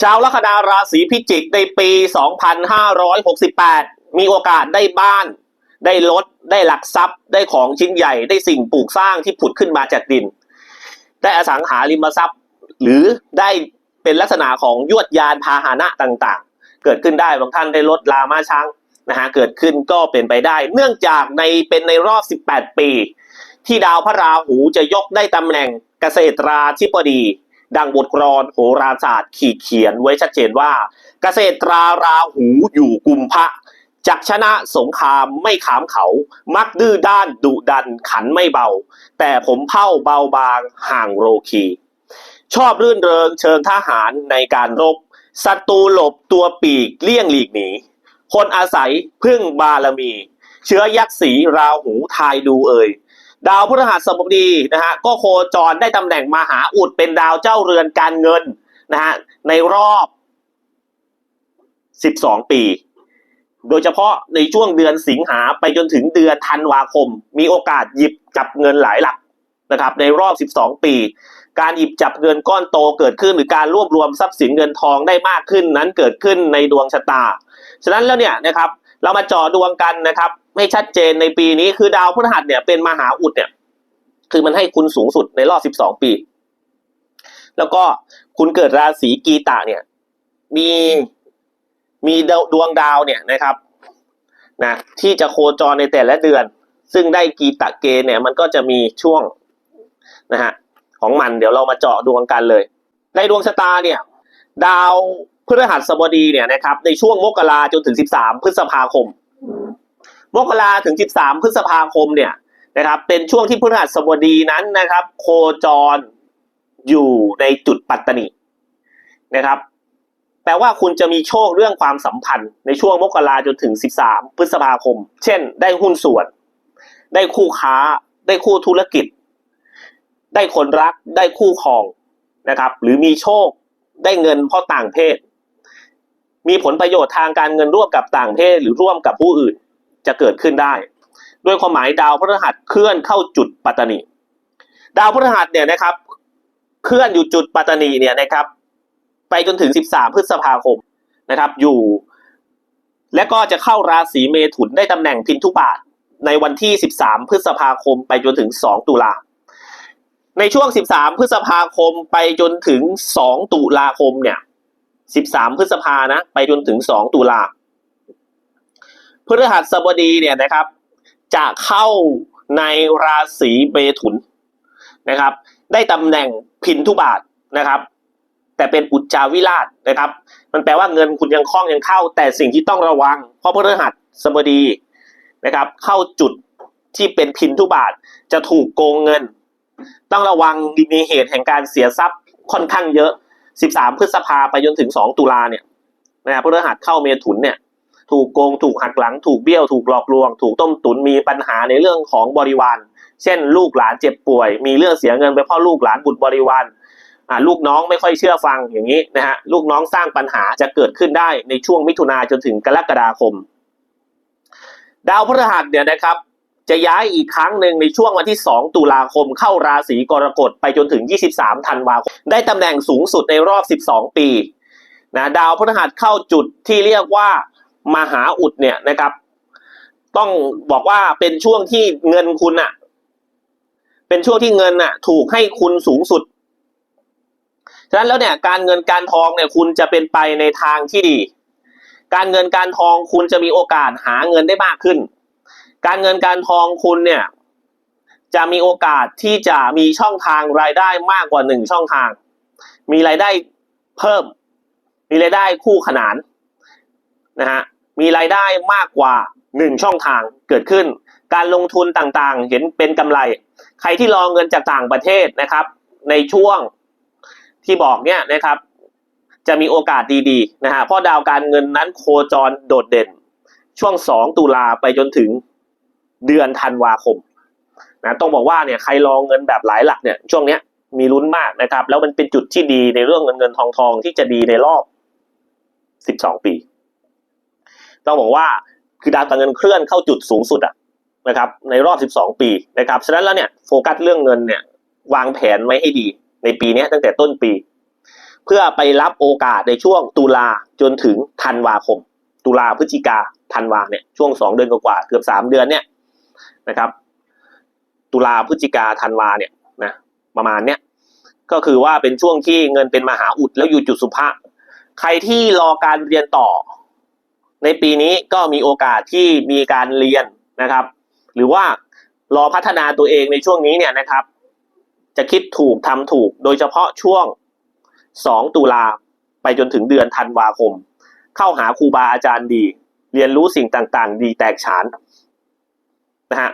ชาวลัคนาราศีพิจิกในปี 2568 มีโอกาสได้บ้าน ได้รถ ได้หลักทรัพย์ ได้ของชิ้นใหญ่ ได้สิ่งปลูกสร้างที่ผุดขึ้นมาจากดิน ได้อสังหาริมทรัพย์ หรือได้เป็นลักษณะของยวดยานพาหนะต่างๆ เกิดขึ้นได้บางท่านได้รถลามาช้างนะฮะ เกิดขึ้นก็เป็นไปได้ เนื่องจากในเป็นในรอบ 18 ปี ที่ดาวพระราหูจะยกได้ตำแหน่งเกษตราธิบดี ดังบทกรอนโหราศาสตร์ขีดเขียนไว้ชัดเจนว่า เกษตราราหูอยู่กุมภะจักชนะสงครามไม่ขามเขา มักดื้อด้านดุดันขันไม่เบา แต่ผมเผ่าเบาบางห่างโรคี ชอบรื่นเริงเชิงทหารในการรบศัตรูหลบตัวปีกเลี่ยงหลีกหนีคนอาศัยพึ่งบารมี เชื้อยักษ์สีราหูทายดูเอ่ย ดาวพฤหัสบดีนะฮะก็โคจรได้ตำแหน่งมหาอุดเป็นดาวเจ้าเรือนการเงินนะฮะในรอบ 12 ปี โดยเฉพาะในช่วงเดือนสิงหาไปจนถึงเดือนธันวาคม มีโอกาสหยิบจับเงินหลายหลักนะครับในรอบ 12 ปี การหยิบจับเงินก้อนโตเกิดขึ้นหรือการรวบรวมทรัพย์สินเงินทองได้มากขึ้นนั้นเกิดขึ้นในดวงชะตา ฉะนั้นแล้วเนี่ยนะครับ เรามาเจาะดวงกันนะครับให้ชัดเจนในปีนี้คือดาวพฤหัสเนี่ยเป็นมหาอุดเนี่ย คือมันให้คุณสูงสุดในรอบ 12 ปี แล้วก็คุณเกิดราศีกีตะเนี่ย มีมีดวดวงดาวเนี่ยนะครับนะที่จะโคจรในแต่ละเดือน ซึ่งได้กีตะเกณฑ์เนี่ย มันก็จะมีช่วงนะฮะของมันเดี๋ยวเรามาเจาะดวงกันเลย ในดวงชะตาเนี่ย ดาว พฤหัสบดีเนี่ยนะครับในช่วงมกราจนถึง 13 พฤษภาคม มกราถึง 13 พฤษภาคมเนี่ยนะครับเป็นช่วงที่พฤหัสบดีนั้นนะครับ โคจรอยู่ในจุดปัตตนินะครับ แปลว่าคุณจะมีโชคเรื่องความสัมพันธ์ ในช่วงมกราจนถึง 13 พฤษภาคม เช่น ได้หุ้นส่วน ได้คู่ค้า ได้คู่ธุรกิจ ได้คนรัก ได้คู่ครองนะครับ หรือมีโชค ได้เงินเพราะต่างเพศ มีผลประโยชน์ทางการเงินร่วมกับต่างเพศหรือร่วมกับผู้อื่นจะเกิดขึ้นได้ ด้วยความหมายดาวพฤหัสเคลื่อนเข้าจุดปัตตนิดาวพฤหัสเนี่ยนะครับ เคลื่อนอยู่จุดปัตตนิเนี่ยนะครับ ไปจนถึง 13 พฤษภาคมนะครับ อยู่ และก็จะเข้าราศีเมถุนได้ตำแหน่งพินทุบาทในวันที่ 13 พฤษภาคม ไปจนถึง 2 ตุลาในช่วง 13 พฤษภาคมไปจนถึง 2 ตุลาคมเนี่ย 13 พฤษภานะ ไปจนถึง 2 ตุลาพฤหัสบดีเนี่ยนะครับ จะเข้าในราศีเมถุนนะครับ ได้ตำแหน่งพินทุบาทนะครับ แต่เป็นอุจจาวิราชนะครับ มันแปลว่าเงินคุณยังคล่องยังเข้า แต่สิ่งที่ต้องระวัง เพราะพฤหัสบดีนะครับ เข้าจุดที่เป็นพินทุบาทจะถูกโกงเงิน ต้องระวังมีเหตุแห่งการเสียทรัพย์ค่อนข้างเยอะ 13 พฤษภาไปจนถึง 2 ตุลาเนี่ยนะพฤหัสเข้าเมถุนเนี่ย ถูกโกงถูกหักหลัง ถูกเบี้ยวถูกหลอกลวง ถูกต้มตุนมีปัญหาในเรื่องของบริวาร เช่น ลูกหลานเจ็บป่วย มีเรื่องเสียเงินไปเพราะลูกหลานบุตรบริวารลูกน้องไม่ค่อยเชื่อฟังอย่างนี้นะฮะลูกน้องสร้างปัญหาจะเกิดขึ้นได้ในช่วงมิถุนาจนถึงกรกฎาคม ดาวพฤหัสเนี่ยนะครับ จะย้ายอีกครั้งหนึ่งในช่วงวันที่ 2 ตุลาคมเข้าราศีกรกฎไปจนถึง 23 ธันวาคม ได้ตำแหน่งสูงสุดในรอบ 12 ปีนะดาวพฤหัสเข้าจุดที่เรียกว่ามหาอุดเนี่ยนะครับ ต้องบอกว่าเป็นช่วงที่เงินคุณอะเป็นช่วงที่เงินอะถูกให้คุณสูงสุดฉะนั้นแล้วเนี่ยการเงินการทองเนี่ยคุณจะเป็นไปในทางที่ดี การเงินการทองคุณจะมีโอกาสหาเงินได้มากขึ้น การเงินการทองคุณเนี่ย จะมีโอกาสที่จะมีช่องทางรายได้มากกว่าหนึ่งช่องทาง มีรายได้เพิ่ม มีรายได้คู่ขนานนะฮะมีรายได้มากกว่าหนึ่งช่องทางเกิดขึ้น การลงทุนต่างๆ เห็นเป็นกำไร ใครที่รอเงินจากต่างประเทศนะครับ ในช่วงที่บอกเนี่ยนะครับ จะมีโอกาสดีๆนะฮะเพราะดาวการเงินนั้นโคจรโดดเด่น ช่วง 2 ตุลาไปจนถึง เดือนธันวาคมนะต้องบอกว่าเนี่ยใครรองเงินแบบหลายหลักเนี่ยช่วงเนี้ยมีลุ้นมากนะครับ แล้วมันเป็นจุดที่ดีในเรื่องเงินเงินทองทองที่จะดีในรอบ 12 ปี ต้องบอกว่าคือดาวการเงินเคลื่อนเข้าจุดสูงสุดอะนะครับ ในรอบ 12 ปีนะครับฉะนั้นแล้วเนี่ยโฟกัสเรื่องเงินเนี่ยวางแผนไว้ให้ดีในปีนี้ตั้งแต่ต้นปี เพื่อไปรับโอกาสในช่วงตุลาจนถึงธันวาคม ตุลาพฤศจิกาธันวาเนี่ยช่วงสองเดือนกว่าเกือบสามเดือนเนี่ย นะครับ ตุลาพฤศจิกาธันวาเนี่ยนะประมาณเนี้ยก็คือว่าเป็นช่วงที่เงินเป็นมหาอุดแล้วอยู่จุดสุภะใครที่รอการเรียนต่อ ในปีนี้ก็มีโอกาสที่มีการเรียนนะครับ หรือว่ารอพัฒนาตัวเองในช่วงนี้เนี่ยนะครับ จะคิดถูกทำถูก โดยเฉพาะช่วง 2 ตุลาไปจนถึงเดือนธันวาคม เข้าหาครูบาอาจารย์ดี เรียนรู้สิ่งต่างๆ ดีแตกฉาน นะฮะ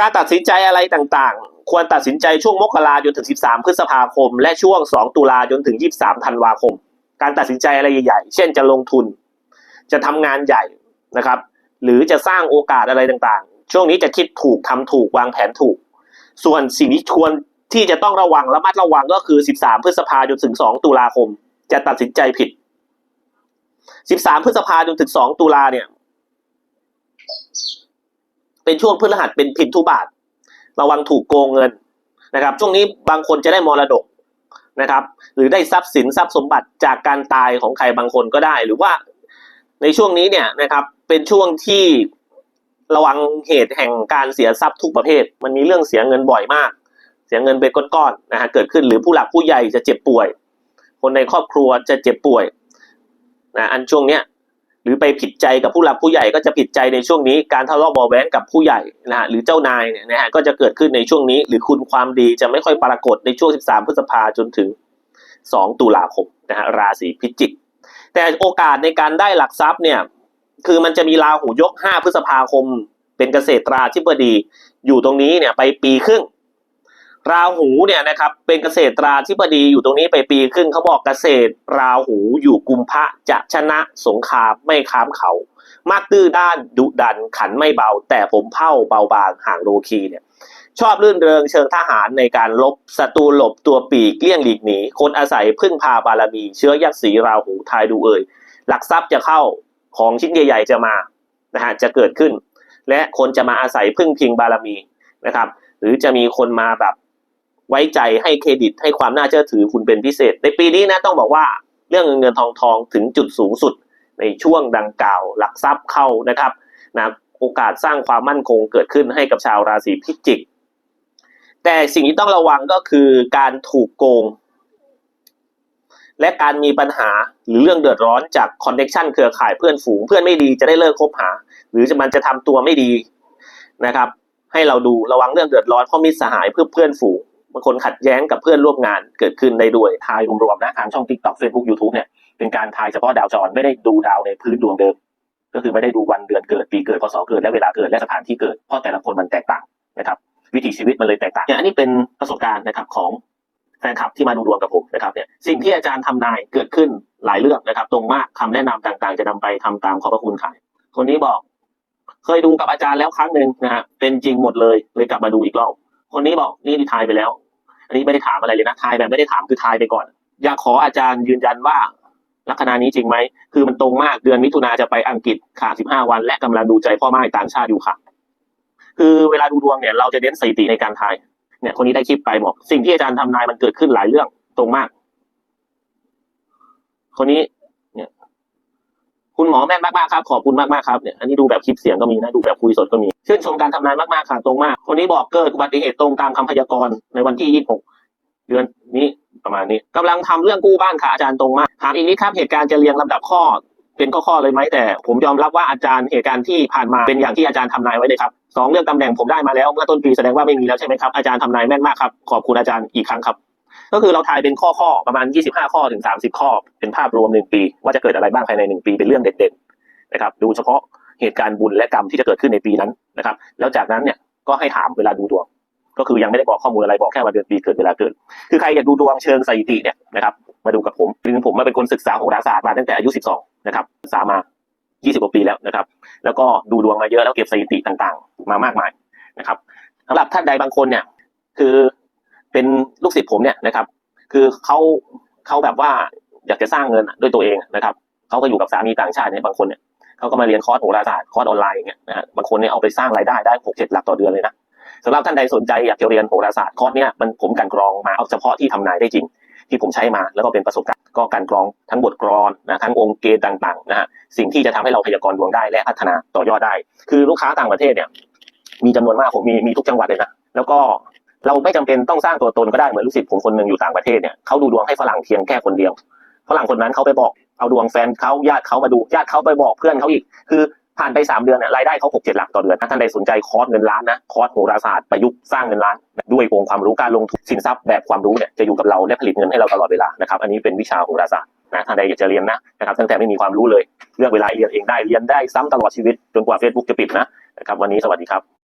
การตัดสินใจอะไรต่างๆ ควรตัดสินใจช่วงมกราจนถึง 13 พฤษภาคม และช่วง 2 ตุลาจนถึง 23 ธันวาคม การตัดสินใจอะไรใหญ่ๆ เช่นจะลงทุน จะทำงานใหญ่นะครับ หรือจะสร้างโอกาสอะไรต่างๆ ช่วงนี้จะคิดถูกทำถูกวางแผนถูก ส่วนสิ่งที่ควรที่จะต้องระวังระมัดระวังก็คือ 13 พฤษภาจนถึง 2 ตุลาคม จะตัดสินใจผิด 13 พฤษภาจนถึง 2 ตุลาเนี่ย เป็นช่วงพฤหัสเป็นพินทุบาท ระวังถูกโกงเงินนะครับ ช่วงนี้บางคนจะได้มรดกนะครับ หรือได้ทรัพย์สินทรัพย์สมบัติจากการตายของใครบางคนก็ได้ หรือว่าในช่วงนี้เนี่ยนะครับเป็นช่วงที่ระวังเหตุแห่งการเสียทรัพย์ทุกประเภท มันมีเรื่องเสียเงินบ่อยมาก เสียเงินเป็นก้อนๆนะฮะเกิดขึ้นหรือผู้หลักผู้ใหญ่จะเจ็บป่วย คนในครอบครัวจะเจ็บป่วยนะอันช่วงเนี้ย หรือไปผิดใจกับผู้หลักผู้ใหญ่ก็จะผิดใจในช่วงนี้การทะเลาะเบาแว้งกับผู้ใหญ่นะฮะหรือเจ้านายเนี่ยนะฮะก็จะเกิดขึ้นในช่วงนี้ หรือคุณความดีจะไม่ค่อยปรากฏในช่วง 13 พฤษภาจนถึง 2 ตุลาคมนะฮะราศีพิจิก แต่โอกาสในการได้หลักทรัพย์เนี่ยคือมันจะมีราหูยก 5 พฤษภาคม เป็นเกษตราธิบดี อยู่ตรงนี้เนี่ยไปปีครึ่ง ราหูเนี่ยนะครับเป็นเกษตราธิบดีอยู่ตรงนี้ไปปีครึ่งเขาบอกเกษตรราหูอยู่กุมภะจะชนะสงครามไม่ค้ามเขา มากดื้อด้านดุดันขันไม่เบา แต่ผมเผ่าเบาบางห่างโลคีเนี่ยชอบลื่นเริงเชิงทหารในการลบศัตรูหลบตัวปีกเลี่ยงหลีกหนีคนอาศัยพึ่งพาบารมี เชื้อยักษ์สีราหูทายดูเอ่ยหลักทรัพย์จะเข้าของชิ้นใหญ่ ๆ จะมานะฮะจะเกิดขึ้น และคนจะมาอาศัยพึ่งพิงบารมีนะครับ หรือจะมีคนมาแบบ ไว้ใจให้เครดิตให้ความน่าเชื่อถือคุณเป็นพิเศษ ในปีนี้นะต้องบอกว่าเรื่องเงินเงินทองทองถึงจุดสูงสุด ในช่วงดังกล่าว หลักทรัพย์เข้านะครับนะโอกาสสร้างความมั่นคงเกิดขึ้นให้กับชาวราศีพิจิก แต่สิ่งที่ต้องระวังก็คือการถูกโกง และการมีปัญหาหรือเรื่องเดือดร้อนจากคอนเนคชันเครือข่ายเพื่อนฝูง เพื่อนไม่ดีจะได้เลิกคบหา หรือจะมันจะทำตัวไม่ดีนะครับ ให้เราดูระวังเรื่องเดือดร้อนเพราะมิตรสหายเพื่อเพื่อนฝูง บางคนขัดแย้งกับเพื่อนร่วมงานเกิดขึ้นได้ด้วยทายรวมๆนะทางช่อง TikTok Facebook YouTube เนี่ยเป็นการทายเฉพาะดาวจรไม่ได้ดูดาวในพื้นดวงเดิม ก็คือไม่ได้ดูวันเดือนเกิดปีเกิดพศเกิดและเวลาเกิดและสถานที่เกิดเพราะแต่ละคนมันแตกต่างนะครับวิถีชีวิตมันเลยแตกต่างอย่างอันนี้เป็นประสบการณ์นะครับของแฟนคลับที่มาดูดวงกับผมนะครับเนี่ยสิ่งที่อาจารย์ทำนายเกิดขึ้นหลายเรื่องนะครับ ตรงมากคำแนะนำต่างๆ จะนำไปทำตามขอบพระคุณค่ะคนนี้บอก เคยดูกับอาจารย์แล้วครั้งหนึ่งนะฮะเป็นจริงหมดเลยเลยกลับมาดูอีกรอบคนนี้บอกนี่ทายไปแล้ว นนี้ไม่ได้ถามอะไรเลยนะทายแบบไม่ได้ถามคือทายไปก่อน อยากขออาจารย์ยืนยันว่า ลัคนานี้จริงไหม คือมันตรงมากเดือนมิถุนาจะไปอังกฤษค่ะ15วัน และกำลังดูใจพ่อแม่ต่างชาติอยู่ค่ะ คือเวลาดูดวงเนี่ย เราจะเน้นสถิติในการทาย เนี่ย คนนี้ได้คลิปไปบอก สิ่งที่อาจารย์ทำนายมันเกิดขึ้นหลายเรื่องตรงมาก คนนี้ คุณหมอแม่นมากๆครับขอบคุณมากๆครับเนี่ยอันนี้ดูแบบคลิปเสียงก็มีนะดูแบบคุยสดก็มีชื่นชมการทำนายมากๆค่ะตรงมากคนนี้บอกเกิดอุบัติเหตุตรงตามคำพยากรณ์ในวันที่ 26 เดือนนี้ประมาณนี้กำลังทำเรื่องกู้บ้านค่ะอาจารย์ตรงมากถามอีกนิดครับเหตุการณ์จะเรียงลำดับข้อเป็นข้อๆเลยไหมแต่ ผมยอมรับว่าอาจารย์เหตุการณ์ที่ผ่านมาเป็นอย่างที่อาจารย์ทำนายไว้เลยครับสองเรื่องตำแหน่งผมได้มาแล้วเมื่อต้นปีแสดงว่าไม่มีแล้วใช่ไหมครับอาจารย์ทำนายแม่นมากครับขอบคุณอาจารย์อีกครั้งครับ ก็คือเราทายเป็นข้อข้อๆประมาณ 25 ข้อถึง 30 ข้อ เป็นภาพรวมหนึ่งปี ว่าจะเกิดอะไรบ้างภายในหนึ่งปีเป็นเรื่องเด่นๆนะครับดูเฉพาะเหตุการณ์บุญและกรรมที่จะเกิดขึ้นในปีนั้นนะครับแล้วจากนั้นเนี่ยก็ให้ถามเวลาดูดวงก็คือยังไม่ได้บอกข้อมูลอะไรบอกแค่วันเดือนปีเกิดเวลาเกิด คือใครอยากดูดวงเชิงสถิติเนี่ยนะครับมาดูกับผมจริงๆผมมาเป็นคนศึกษาโหราศาสตร์มาตั้งแต่อายุ 12 นะครับศึกษามา 20 กว่าปีแล้วนะครับ แล้วก็ดูดวงมาเยอะแล้วเก็บสถิติต่างๆ มามากมายนะครับสำหรับท่านใดบางคนเนี่ยคือ เป็นลูกศิษย์ผมเนี่ยนะครับ คือเขาเขาแบบว่าอยากจะสร้างเงินด้วยตัวเองนะครับเขาก็อยู่กับสามีต่างชาติเนี่ยบางคนเนี่ยเขาก็มาเรียนคอร์สโหราศาสตร์คอร์สออนไลน์อย่างเงี้ยนะบางคนเนี่ยเอาไปสร้างรายได้ได้หกเจ็ดหลักต่อเดือนเลยนะสำหรับท่านใดสนใจอยากจะเรียนโหราศาสตร์คอร์สเนี้ยมันผมกันกรองมาเอาเฉพาะที่ทำนายได้จริง ที่ผมใช้มาแล้วก็เป็นประสบการณ์ก็การกรองทั้งบทกรอนนะทั้งองค์เกณฑ์ต่างๆนะฮะสิ่งที่จะทำให้เราพยากรณ์ดวงได้และพัฒนาต่อยอดได้ คือลูกค้าต่างประเทศเนี่ยมีจำนวนมากผมมีมีทุกจังหวัดเลยนะแล้วก็ เราไม่จำเป็นต้องสร้างตัวตนก็ได้เหมือนลูกศิษย์ผมคนหนึ่งอยู่ต่างประเทศเนี่ยเขาดูดวงให้ฝรั่งเพียงแค่คนเดียวฝรั่งคนนั้นเขาไปบอกเอาดวงแฟนเขาญาติเขามาดูญาติเขาไปบอกเพื่อนเขาอีก คือผ่านไปสามเดือนเนี่ยรายได้เขาหกเจ็ดหลักต่อเดือนถ้าท่านใดสนใจคอร์สเงินล้านนะคอร์สโหราศาสตร์ประยุกต์สร้างเงินล้าน ด้วยองค์ความรู้การลงทุนสินทรัพย์แบบความรู้เนี่ยจะอยู่กับเราและผลิตเงินให้เราตลอดเวลานะครับอันนี้เป็นวิชาโหราศาสตร์นะท่านใดอยากจะเรียนนะนะครับตั้งแต่ไม่มีความรู้เลยเลือกเวลาเรียนเองได้เรียนได้ซ้ำตลอดชีวิตจนกว่า Facebook จะปิดนะนะครับวันนี้สวัสดีครับ